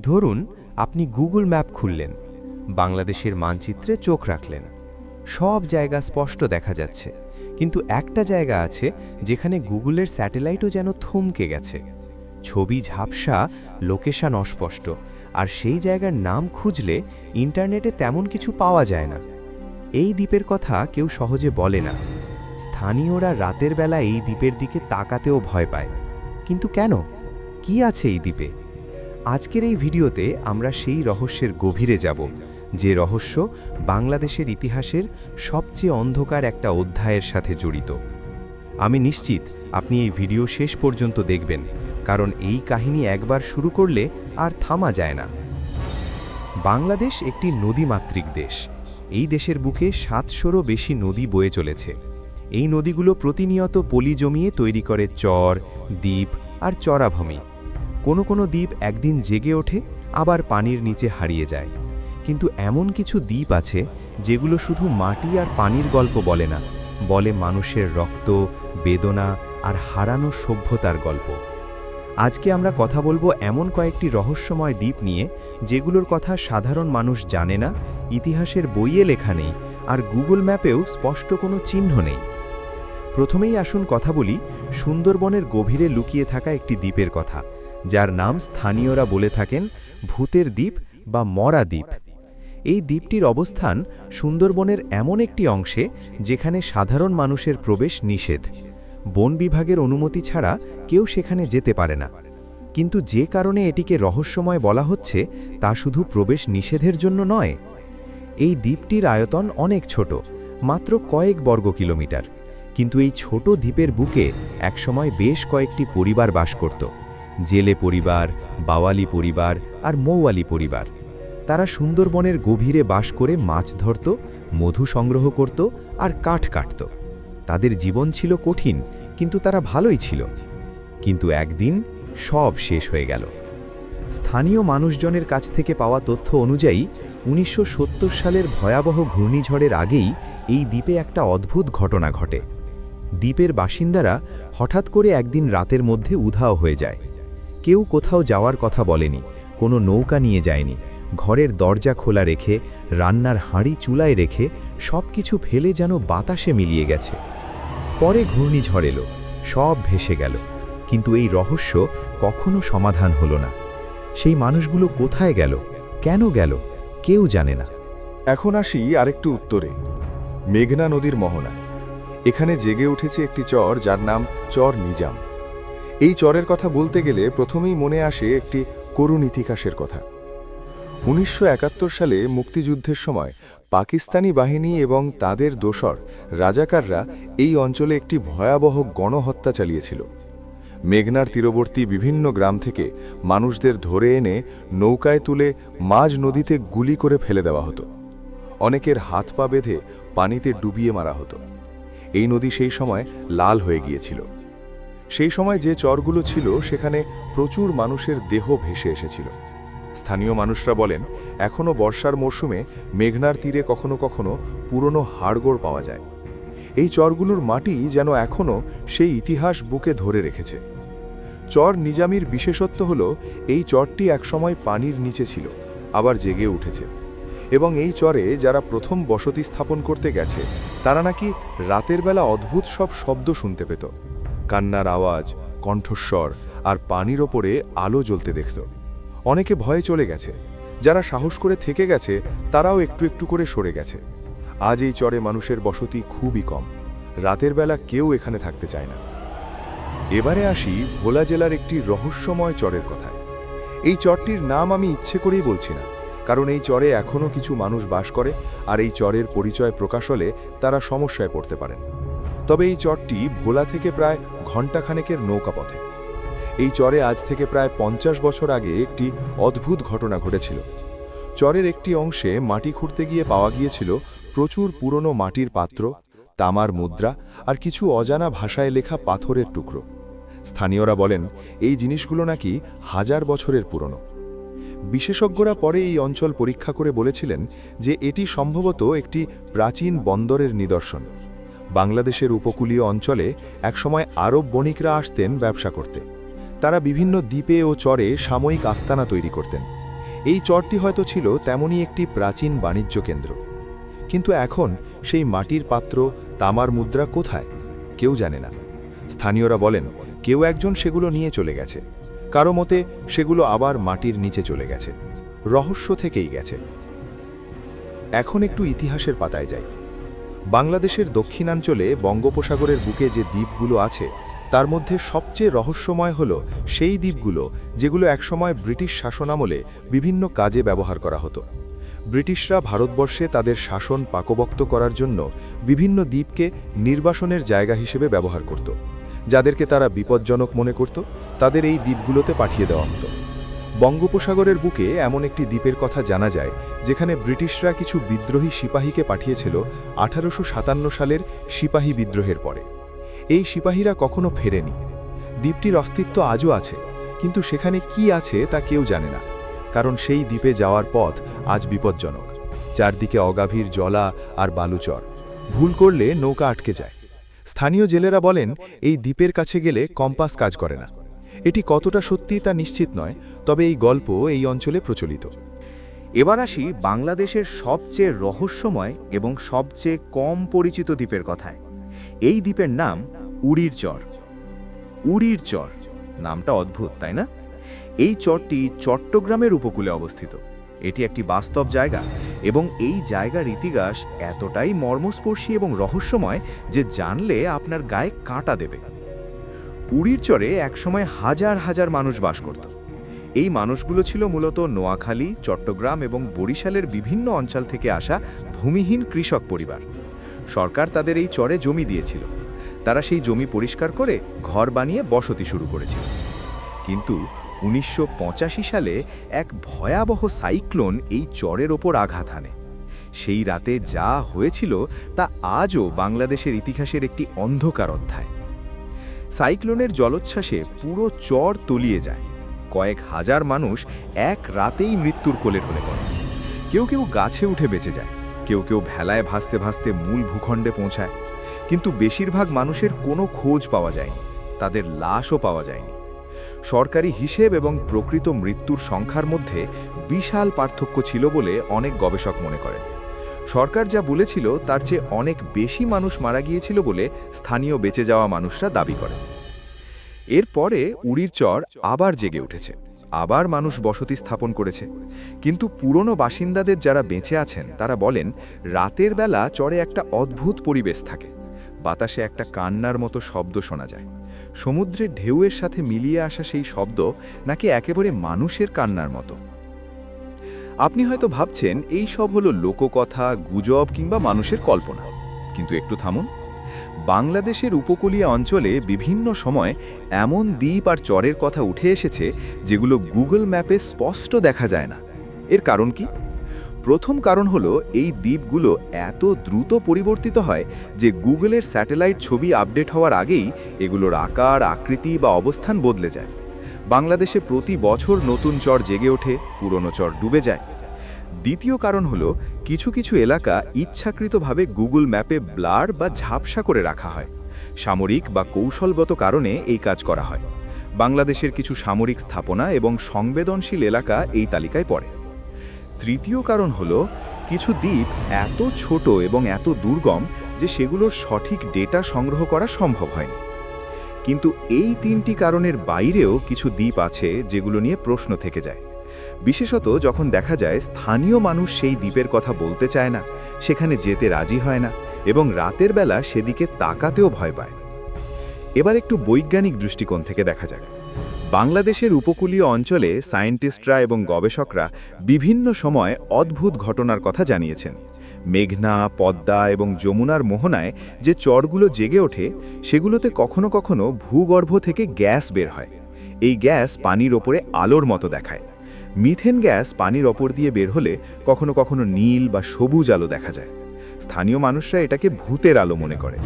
ধরুন, আপনি Google map খুললেন, বাংলাদেশের মানচিত্রে চোখ রাখলেন। সব জায়গা স্পষ্ট দেখা যাচ্ছে, কিন্তু একটা জায়গা আছে যেখানে গুগলের স্যাটেলাইটও যেন থমকে গেছে। ছবি ঝাপসা, লোকেশন অস্পষ্ট, আর সেই জায়গার নাম খুঁজলে ইন্টারনেটে তেমন কিছু পাওয়া যায় না। এই দ্বীপের কথা কেউ সহজে বলে না। স্থানীয়রা রাতের বেলা এই দ্বীপের দিকে তাকাতেও ভয় পায়। কিন্তু কেন? কি আছে এই দ্বীপে? আজকের এই ভিডিওতে আমরা সেই রহস্যের গভীরে যাব, যে রহস্য বাংলাদেশের ইতিহাসের সবচেয়ে অন্ধকার একটা অধ্যায়ের সাথে জড়িত। আমি নিশ্চিত আপনি এই ভিডিও শেষ পর্যন্ত দেখবেন, কারণ এই কাহিনী একবার শুরু করলে আর থামা যায় না। বাংলাদেশ একটি নদীমাতৃক দেশ। এই দেশের বুকে সাতশোরও বেশি নদী বয়ে চলেছে। এই নদীগুলো প্রতিনিয়ত পলি জমিয়ে তৈরি করে চর, দ্বীপ আর চরাভূমি। কোনো কোনো দ্বীপ একদিন জেগে ওঠে, আবার পানির নিচে হারিয়ে যায়। কিন্তু এমন কিছু দ্বীপ আছে, যেগুলো শুধু মাটি আর পানির গল্প বলে না, বলে মানুষের রক্ত, বেদনা আর হারানো সভ্যতার গল্প। আজকে আমরা কথা বলব এমন কয়েকটি রহস্যময় দ্বীপ নিয়ে, যেগুলোর কথা সাধারণ মানুষ জানে না, ইতিহাসের বইয়ে লেখা নেই, আর গুগল ম্যাপেও স্পষ্ট কোনো চিহ্ন নেই। প্রথমেই আসুন কথা বলি সুন্দরবনের গভীরে লুকিয়ে থাকা একটি দ্বীপের কথা। যার নাম স্থানীয়রা বলে থাকেন ভূতের দ্বীপ বা মরা দ্বীপ। এই দ্বীপটির অবস্থান সুন্দরবনের এমন একটি অংশে যেখানে সাধারণ মানুষের প্রবেশ নিষেধ। বন বিভাগের অনুমতি ছাড়া কেউ সেখানে যেতে পারে না। কিন্তু যে কারণে এটিকে রহস্যময় বলা হচ্ছে, তা শুধু প্রবেশ নিষেধের জন্য নয়। এই দ্বীপটির আয়তন অনেক ছোট, মাত্র কয়েক বর্গ কিলোমিটার। কিন্তু এই ছোট দ্বীপের বুকে একসময় বেশ কয়েকটি পরিবার বাস করত। জেলে পরিবার, বাওয়ালি পরিবার আর মৌয়ালি পরিবার। তারা সুন্দরবনের গভীরে বাস করে মাছ ধরত, মধু সংগ্রহ করত আর কাঠ কাটত। তাদের জীবন ছিল কঠিন, কিন্তু তারা ভালোই ছিল। কিন্তু একদিন সব শেষ হয়ে গেল। স্থানীয় মানুষজনের কাছ থেকে পাওয়া তথ্য অনুযায়ী, উনিশশো সত্তর সালের ভয়াবহ ঘূর্ণিঝড়ের আগেই এই দ্বীপে একটা অদ্ভুত ঘটনা ঘটে। দ্বীপের বাসিন্দারা হঠাৎ করে একদিন রাতের মধ্যে উধাও হয়ে যায়। কেউ কোথাও যাওয়ার কথা বলেনি, কোনো নৌকা নিয়ে যায়নি, ঘরের দরজা খোলা রেখে, রান্নার হাঁড়ি চুলায় রেখে সব কিছু ফেলে যেন বাতাসে মিলিয়ে গেছে। পরে ঘূর্ণিঝড় এলো, সব ভেসে গেল, কিন্তু এই রহস্য কখনো সমাধান হলো না। সেই মানুষগুলো কোথায় গেল, কেন গেল, কেউ জানে না। এখন আসি আরেকটু উত্তরে, মেঘনা নদীর মোহনায় এখানে জেগে উঠেছে একটি চর যার নাম চর নিজাম। এই চরের কথা বলতে গেলে প্রথমেই মনে আসে একটি করুণ ইতিহাসের কথা। উনিশশো একাত্তর সালে মুক্তিযুদ্ধের সময় পাকিস্তানি বাহিনী এবং তাদের দোসর, রাজাকাররা এই অঞ্চলে একটি ভয়াবহ গণহত্যা চালিয়েছিল। মেঘনার তীরবর্তী বিভিন্ন গ্রাম থেকে মানুষদের ধরে এনে নৌকায় তুলে মাঝ নদীতে গুলি করে ফেলে দেওয়া হতো। অনেকের হাত পা বেঁধে পানিতে ডুবিয়ে মারা হতো। এই নদী সেই সময় লাল হয়ে গিয়েছিল। সেই সময় যে চরগুলো ছিল, সেখানে প্রচুর মানুষের দেহ ভেসে এসেছিল। স্থানীয় মানুষরা বলেন এখনও বর্ষার মরশুমে মেঘনার তীরে কখনো কখনো পুরনো হাড়গোড় পাওয়া যায়। এই চরগুলোর মাটি যেন এখনও সেই ইতিহাস বুকে ধরে রেখেছে। চর নিজামির বিশেষত্ব হল, এই চরটি একসময় পানির নিচে ছিল, আবার জেগে উঠেছে। এবং এই চরে যারা প্রথম বসতি স্থাপন করতে গেছে, তারা নাকি রাতের বেলা অদ্ভুত সব শব্দ শুনতে পেত। কান্নার আওয়াজ, কণ্ঠস্বর আর পানির ওপরে আলো জ্বলতে দেখত। অনেকে ভয়ে চলে গেছে। যারা সাহস করে থেকে গেছে, তারাও একটু একটু করে সরে গেছে। আজ এই চরে মানুষের বসতি খুবই কম। রাতের বেলা কেউ এখানে থাকতে চায় না। এবারে আসি ভোলা জেলার একটি রহস্যময় চরের কথায়। এই চরটির নাম আমি ইচ্ছে করেই বলছি না, কারণ এই চরে এখনও কিছু মানুষ বাস করে আর এই চরের পরিচয় প্রকাশ হলে তারা সমস্যায় পড়তে পারেন। তবে এই চরটি ভোলা থেকে প্রায় ঘণ্টাখানেকের নৌকা পথে। এই চরে আজ থেকে প্রায় পঞ্চাশ বছর আগে একটি অদ্ভুত ঘটনা ঘটেছিল। চরের একটি অংশে মাটি খুঁড়তে গিয়ে পাওয়া গিয়েছিল প্রচুর পুরনো মাটির পাত্র, তামার মুদ্রা আর কিছু অজানা ভাষায় লেখা পাথরের টুকরো। স্থানীয়রা বলেন, এই জিনিসগুলো নাকি হাজার বছরের পুরনো। বিশেষজ্ঞরা পরে এই অঞ্চল পরীক্ষা করে বলেছিলেন যে এটি সম্ভবত একটি প্রাচীন বন্দরের নিদর্শন। বাংলাদেশের উপকূলীয় অঞ্চলে একসময় আরব বণিকরা আসতেন ব্যবসা করতে। তারা বিভিন্ন দ্বীপে ও চরে সাময়িক আস্তানা তৈরি করতেন। এই চরটি হয়তো ছিল তেমনই একটি প্রাচীন বাণিজ্য কেন্দ্র। কিন্তু এখন সেই মাটির পাত্র, তামার মুদ্রা কোথায়? কেউ জানে না। স্থানীয়রা বলেন, কেউ একজন সেগুলো নিয়ে চলে গেছে। কারও মতে, সেগুলো আবার মাটির নিচে চলে গেছে। রহস্য থেকেই গেছে। এখন একটু ইতিহাসের পাতায় যাই। বাংলাদেশের দক্ষিণাঞ্চলে বঙ্গোপসাগরের বুকে যে দ্বীপগুলো আছে, তার মধ্যে সবচেয়ে রহস্যময় হল সেই দ্বীপগুলো যেগুলো একসময় ব্রিটিশ শাসনামলে বিভিন্ন কাজে ব্যবহার করা হতো। ব্রিটিশরা ভারতবর্ষে তাদের শাসন পাকবক্ত করার জন্য বিভিন্ন দ্বীপকে নির্বাসনের জায়গা হিসেবে ব্যবহার করত, যাদেরকে তারা বিপজ্জনক মনে করত, তাদের এই দ্বীপগুলোতে পাঠিয়ে দেওয়া হতো। বঙ্গোপসাগরের বুকে এমন একটি দ্বীপের কথা জানা যায়, যেখানে ব্রিটিশরা কিছু বিদ্রোহী সিপাহীকে পাঠিয়েছিল আঠারোশো সাতান্ন সালের সিপাহী বিদ্রোহের পরে। এই সিপাহীরা কখনো ফেরেনি। দ্বীপটির অস্তিত্ব আজও আছে, কিন্তু সেখানে কি আছে তা কেউ জানে না, কারণ সেই দ্বীপে যাওয়ার পথ আজ বিপজ্জনক। চারদিকে অগাভীর জলা আর বালুচর। ভুল করলে নৌকা আটকে যায়। স্থানীয় জেলেরা বলেন, এই দ্বীপের কাছে গেলে কম্পাস কাজ করে না। এটি কতটা সত্যি তা নিশ্চিত নয়, তবে এই গল্প এই অঞ্চলে প্রচলিত। এবার আসি বাংলাদেশের সবচেয়ে রহস্যময় এবং সবচেয়ে কম পরিচিত দ্বীপের কথায়। এই দ্বীপের নাম উড়ির চর। উড়ির চর, নামটা অদ্ভুত, তাই না? এই চরটি চট্টগ্রামের উপকূলে অবস্থিত। এটি একটি বাস্তব জায়গা এবং এই জায়গার ইতিহাস এতটাই মর্মস্পর্শী এবং রহস্যময় যে জানলে আপনার গায়ে কাঁটা দেবে। উড়ির চরে একসময় হাজার হাজার মানুষ বাস করত। এই মানুষগুলো ছিল মূলত নোয়াখালী, চট্টগ্রাম এবং বরিশালের বিভিন্ন অঞ্চল থেকে আসা ভূমিহীন কৃষক পরিবার। সরকার তাদের এই চরে জমি দিয়েছিল। তারা সেই জমি পরিষ্কার করে ঘর বানিয়ে বসতি শুরু করেছিল। কিন্তু উনিশশো পঁচাশি সালে এক ভয়াবহ সাইক্লোন এই চরের ওপর আঘাত হানে। সেই রাতে যা হয়েছিল তা আজও বাংলাদেশের ইতিহাসের একটি অন্ধকার অধ্যায়। সাইক্লোনের জলোচ্ছ্বাসে পুরো চর তলিয়ে যায়। কয়েক হাজার মানুষ এক রাতেই মৃত্যুর কোলে ঢলে পড়ে। কেউ কেউ গাছে উঠে বেঁচে যায়, কেউ কেউ ভেলায় ভাসতে ভাসতে মূল ভূখণ্ডে পৌঁছায়। কিন্তু বেশিরভাগ মানুষের কোনো খোঁজ পাওয়া যায়নি, তাদের লাশও পাওয়া যায়নি। সরকারি হিসেব এবং প্রকৃত মৃত্যুর সংখ্যার মধ্যে বিশাল পার্থক্য ছিল বলে অনেক গবেষক মনে করেন। সরকার যা বলেছিল, তার চেয়ে অনেক বেশি মানুষ মারা গিয়েছিল বলে স্থানীয় বেঁচে যাওয়া মানুষরা দাবি করে এরপরে উড়ির চর আবার জেগে উঠেছে। আবার মানুষ বসতি স্থাপন করেছে। কিন্তু পুরনো বাসিন্দাদের যারা বেঁচে আছেন, তারা বলেন, রাতের বেলা চরে একটা অদ্ভুত পরিবেশ থাকে। বাতাসে একটা কান্নার মতো শব্দ শোনা যায়। সমুদ্রের ঢেউয়ের সাথে মিলিয়ে আসা সেই শব্দ নাকি একেবারে মানুষের কান্নার মতো। আপনি হয়তো ভাবছেন এই সব হলো লোককথা, গুজব কিংবা মানুষের কল্পনা। কিন্তু একটু থামুন। বাংলাদেশের উপকূলীয় অঞ্চলে বিভিন্ন সময় এমন দ্বীপ আর চরের কথা উঠে এসেছে যেগুলো গুগল ম্যাপে স্পষ্ট দেখা যায় না। এর কারণ কি? প্রথম কারণ হলো এই দ্বীপগুলো এত দ্রুত পরিবর্তিত হয় যে গুগলের স্যাটেলাইট ছবি আপডেট হওয়ার আগেই এগুলোর আকার, আকৃতি বা অবস্থান বদলে যায়। বাংলাদেশে প্রতি বছর নতুন চর জেগে ওঠে, পুরনো চর ডুবে যায়। দ্বিতীয় কারণ হলো, কিছু কিছু এলাকা ইচ্ছাকৃতভাবে গুগল ম্যাপে ব্লার বা ঝাপসা করে রাখা হয়। সামরিক বা কৌশলগত কারণে এই কাজ করা হয়। বাংলাদেশের কিছু সামরিক স্থাপনা এবং সংবেদনশীল এলাকা এই তালিকায় পড়ে। তৃতীয় কারণ হলো, কিছু দ্বীপ এত ছোট এবং এত দুর্গম যে সেগুলোর সঠিক ডেটা সংগ্রহ করা সম্ভব হয়নি। কিন্তু এই তিনটি কারণের বাইরেও কিছু দ্বীপ আছে যেগুলো নিয়ে প্রশ্ন থেকে যায়। বিশেষত যখন দেখা যায় স্থানীয় মানুষ সেই দ্বীপের কথা বলতে চায় না, সেখানে যেতে রাজি হয় না এবং রাতের বেলা সেদিকে তাকাতেও ভয় পায়। এবার একটু বৈজ্ঞানিক দৃষ্টিকোণ থেকে দেখা যাক। বাংলাদেশের উপকূলীয় অঞ্চলে সায়েন্টিস্টরা এবং গবেষকরা বিভিন্ন সময় অদ্ভুত ঘটনার কথা জানিয়েছেন। মেঘনা, পদ্মা এবং যমুনার মোহনায় যে চরগুলো জেগে ওঠে, সেগুলোতে কখনো কখনো ভূগর্ভ থেকে গ্যাস বের হয়। এই গ্যাস পানির ওপরে আলোর মতো দেখায়। মিথেন গ্যাস পানির ওপর দিয়ে বের হলে কখনো কখনো নীল বা সবুজ আলো দেখা যায়। স্থানীয় মানুষরা এটাকে ভূতের আলো মনে করে।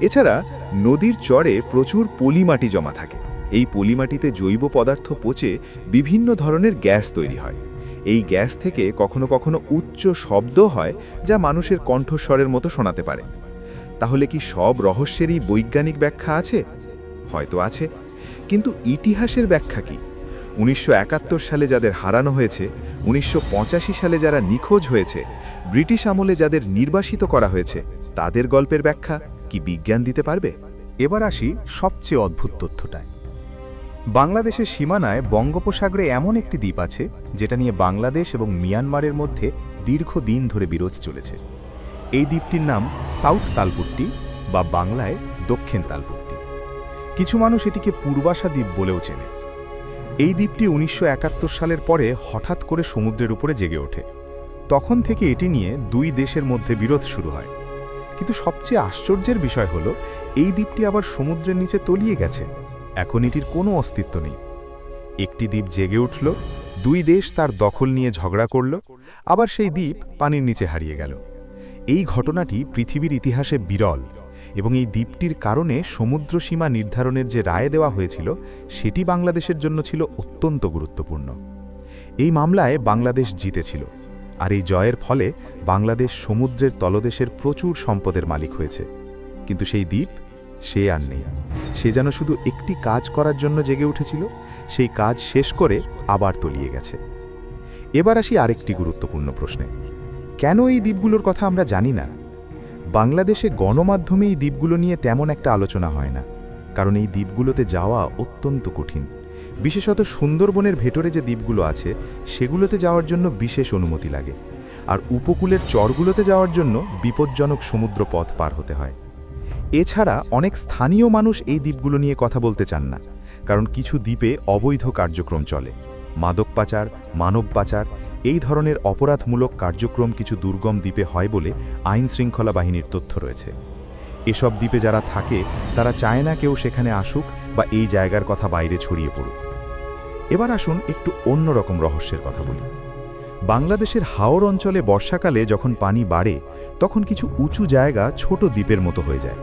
এছাড়া নদীর চরে প্রচুর পলিমাটি জমা থাকে। এই পলিমাটিতে জৈব পদার্থ পচে বিভিন্ন ধরনের গ্যাস তৈরি হয়। এই গ্যাস থেকে কখনো কখনো উচ্চ শব্দ হয় যা মানুষের কণ্ঠস্বরের মতো শোনাতে পারে। তাহলে কি সব রহস্যেরই বৈজ্ঞানিক ব্যাখ্যা আছে? হয়তো আছে। কিন্তু ইতিহাসের ব্যাখ্যা কি? উনিশশো সালে যাদের হারানো হয়েছে, উনিশশো পঁচাশি সালে যারা নিখোঁজ হয়েছে, ব্রিটিশ আমলে যাদের নির্বাসিত করা হয়েছে, তাদের গল্পের ব্যাখ্যা কি বিজ্ঞান দিতে পারবে? এবার আসি সবচেয়ে অদ্ভুত তথ্যটায়। বাংলাদেশের সীমানায় বঙ্গোপসাগরে এমন একটি দ্বীপ আছে, যেটা নিয়ে বাংলাদেশ এবং মিয়ানমারের মধ্যে দীর্ঘদিন ধরে বিরোধ চলেছে। এই দ্বীপটির নাম সাউথ তালপুট্টি বা বাংলায় দক্ষিণ তালপুট্টি। কিছু মানুষ এটিকে পূর্বাশা দ্বীপ বলেও চেনে। এই দ্বীপটি উনিশশো একাত্তর সালের পরে হঠাৎ করে সমুদ্রের উপরে জেগে ওঠে। তখন থেকে এটি নিয়ে দুই দেশের মধ্যে বিরোধ শুরু হয়। কিন্তু সবচেয়ে আশ্চর্যের বিষয় হলো, এই দ্বীপটি আবার সমুদ্রের নিচে তলিয়ে গেছে। এখন এটির কোনো অস্তিত্ব নেই। একটি দ্বীপ জেগে উঠল, দুই দেশ তার দখল নিয়ে ঝগড়া করল, আবার সেই দ্বীপ পানির নিচে হারিয়ে গেল। এই ঘটনাটি পৃথিবীর ইতিহাসে বিরল এবং এই দ্বীপটির কারণে সমুদ্র সীমা নির্ধারণের যে রায় দেওয়া হয়েছিল, সেটি বাংলাদেশের জন্য ছিল অত্যন্ত গুরুত্বপূর্ণ। এই মামলায় বাংলাদেশ জিতেছিল আর এই জয়ের ফলে বাংলাদেশ সমুদ্রের তলদেশের প্রচুর সম্পদের মালিক হয়েছে। কিন্তু সেই দ্বীপ সে আর নেই। সে যেন শুধু একটি কাজ করার জন্য জেগে উঠেছিল, সেই কাজ শেষ করে আবার তলিয়ে গেছে। এবার আসি আরেকটি গুরুত্বপূর্ণ প্রশ্নে। কেন এই দ্বীপগুলোর কথা আমরা জানি না? বাংলাদেশে গণমাধ্যমে এই দ্বীপগুলো নিয়ে তেমন একটা আলোচনা হয় না, কারণ এই দ্বীপগুলোতে যাওয়া অত্যন্ত কঠিন। বিশেষত সুন্দরবনের ভেতরে যে দ্বীপগুলো আছে, সেগুলোতে যাওয়ার জন্য বিশেষ অনুমতি লাগে, আর উপকূলের চরগুলোতে যাওয়ার জন্য বিপজ্জনক সমুদ্র পথ পার হতে হয়। এছাড়া অনেক স্থানীয় মানুষ এই দ্বীপগুলো নিয়ে কথা বলতে চান না, কারণ কিছু দ্বীপে অবৈধ কার্যক্রম চলে। মাদক পাচার, মানব পাচার, এই ধরনের অপরাধমূলক কার্যক্রম কিছু দুর্গম দ্বীপে হয় বলে আইন শৃঙ্খলা বাহিনীর তথ্য রয়েছে। এসব দ্বীপে যারা থাকে, তারা চায় না কেউ সেখানে আসুক বা এই জায়গার কথা বাইরে ছড়িয়ে পড়ুক। এবার আসুন একটু অন্যরকম রহস্যের কথা বলি। বাংলাদেশের হাওর অঞ্চলে বর্ষাকালে যখন পানি বাড়ে, তখন কিছু উঁচু জায়গা ছোট দ্বীপের মতো হয়ে যায়।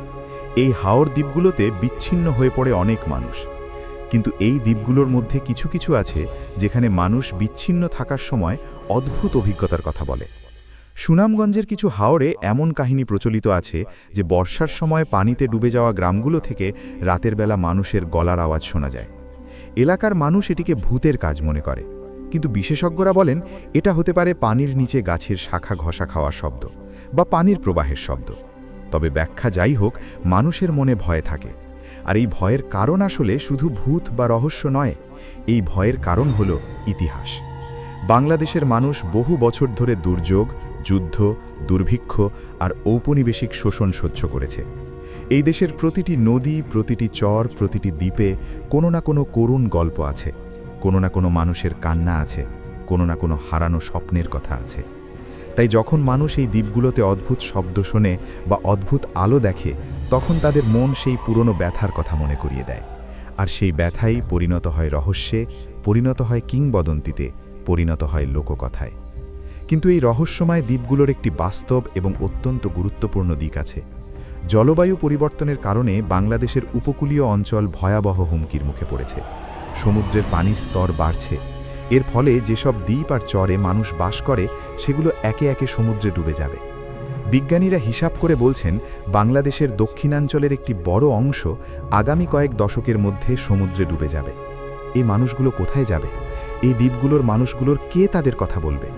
এই হাওর দ্বীপগুলোতে বিচ্ছিন্ন হয়ে পড়ে অনেক মানুষ। কিন্তু এই দ্বীপগুলোর মধ্যে কিছু কিছু আছে যেখানে মানুষ বিচ্ছিন্ন থাকার সময় অদ্ভুত অভিজ্ঞতার কথা বলে। সুনামগঞ্জের কিছু হাওরে এমন কাহিনী প্রচলিত আছে যে বর্ষার সময় পানিতে ডুবে যাওয়া গ্রামগুলো থেকে রাতের বেলা মানুষের গলার আওয়াজ শোনা যায়। এলাকার মানুষ এটিকে ভূতের কাজ মনে করে। কিন্তু বিশেষজ্ঞরা বলেন, এটা হতে পারে পানির নিচে গাছের শাখা ঘষা খাওয়া শব্দ বা পানির প্রবাহের শব্দ। তবে ব্যাখ্যা যাই হোক, মানুষের মনে ভয় থাকে। আর এই ভয়ের কারণ আসলে শুধু ভূত বা রহস্য নয়, এই ভয়ের কারণ হল ইতিহাস। বাংলাদেশের মানুষ বহু বছর ধরে দুর্যোগ, যুদ্ধ, দুর্ভিক্ষ আর ঔপনিবেশিক শোষণ সহ্য করেছে। এই দেশের প্রতিটি নদী, প্রতিটি চর, প্রতিটি দ্বীপে কোনো না কোনো করুণ গল্প আছে, কোনো না কোনো মানুষের কান্না আছে, কোনো না কোনো হারানো স্বপ্নের কথা আছে। তাই যখন মানুষ এই দ্বীপগুলোতে অদ্ভুত শব্দ শোনে বা অদ্ভুত আলো দেখে, তখন তাদের মন সেই পুরনো ব্যথার কথা মনে করিয়ে দেয়। আর সেই ব্যথাই পরিণত হয় রহস্যে, পরিণত হয় কিংবদন্তিতে, পরিণত হয় লোককথায়। কিন্তু এই রহস্যময় দ্বীপগুলোর একটি বাস্তব এবং অত্যন্ত গুরুত্বপূর্ণ দিক আছে। জলবায়ু পরিবর্তনের কারণে বাংলাদেশের উপকূলীয় অঞ্চল ভয়াবহ হুমকির মুখে পড়েছে। সমুদ্রের পানির স্তর বাড়ছে এর ফলে যেসব দ্বীপ আর চরে মানুষ বাস করে, সেগুলো একে একে সমুদ্রে ডুবে যাবে। বিজ্ঞানীরা হিসাব করে বলছেন, বাংলাদেশের দক্ষিণাঞ্চলের একটি বড় অংশ আগামী কয়েক দশকের মধ্যে সমুদ্রে ডুবে যাবে। এই মানুষগুলো কোথায় যাবে? এই দ্বীপগুলোর মানুষগুলোর কে তাদের কথা বলবে?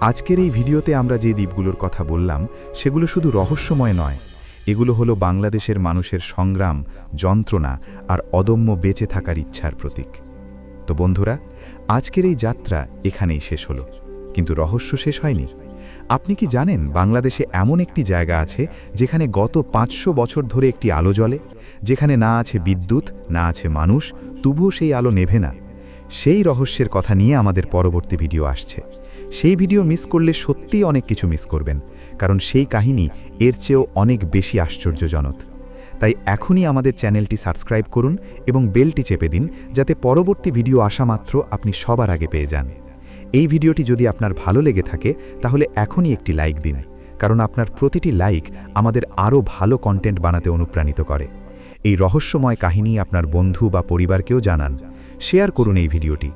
আজকের এই ভিডিওতে আমরা যে দ্বীপগুলোর কথা বললাম, সেগুলো শুধু রহস্যময় নয়। এগুলো হলো বাংলাদেশের মানুষের সংগ্রাম, যন্ত্রণা আর অদম্য বেঁচে থাকার ইচ্ছার প্রতীক। তো বন্ধুরা, আজকের এই যাত্রা এখানেই শেষ হলো। কিন্তু রহস্য শেষ হয়নি। আপনি কি জানেন বাংলাদেশে এমন একটি জায়গা আছে যেখানে গত পাঁচশো বছর ধরে একটি আলো জ্বলে? যেখানে না আছে বিদ্যুৎ, না আছে মানুষ, তবুও সেই আলো নেভে না। সেই রহস্যের কথা নিয়ে আমাদের পরবর্তী ভিডিও আসছে। সেই ভিডিও মিস করলে সত্যিই অনেক কিছু মিস করবেন, কারণ সেই কাহিনী এর চেয়েও অনেক বেশি আশ্চর্যজনক। তাই এখনই আমাদের চ্যানেলটি সাবস্ক্রাইব করুন এবং বেলটি চেপে দিন যাতে পরবর্তী ভিডিও আসা মাত্র আপনি সবার আগে পেয়ে যান। এই ভিডিওটি যদি আপনার ভালো লেগে থাকে, তাহলে এখনই একটি লাইক দিন, কারণ আপনার প্রতিটি লাইক আমাদের আরও ভালো কন্টেন্ট বানাতে অনুপ্রাণিত করে। এই রহস্যময় কাহিনী আপনার বন্ধু বা পরিবারকেও জানান। শেয়ার করুন এই ভিডিওটি।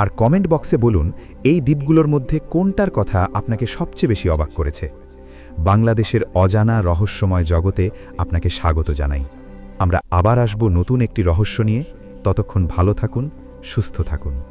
আর কমেন্ট বক্সে বলুন, এই দ্বীপগুলোর মধ্যে কোনটার কথা আপনাকে সবচেয়ে বেশি অবাক করেছে? বাংলাদেশের অজানা রহস্যময় জগতে আপনাকে স্বাগত জানাই। আমরা আবার আসব নতুন একটি রহস্য নিয়ে। ততক্ষণ ভালো থাকুন, সুস্থ থাকুন।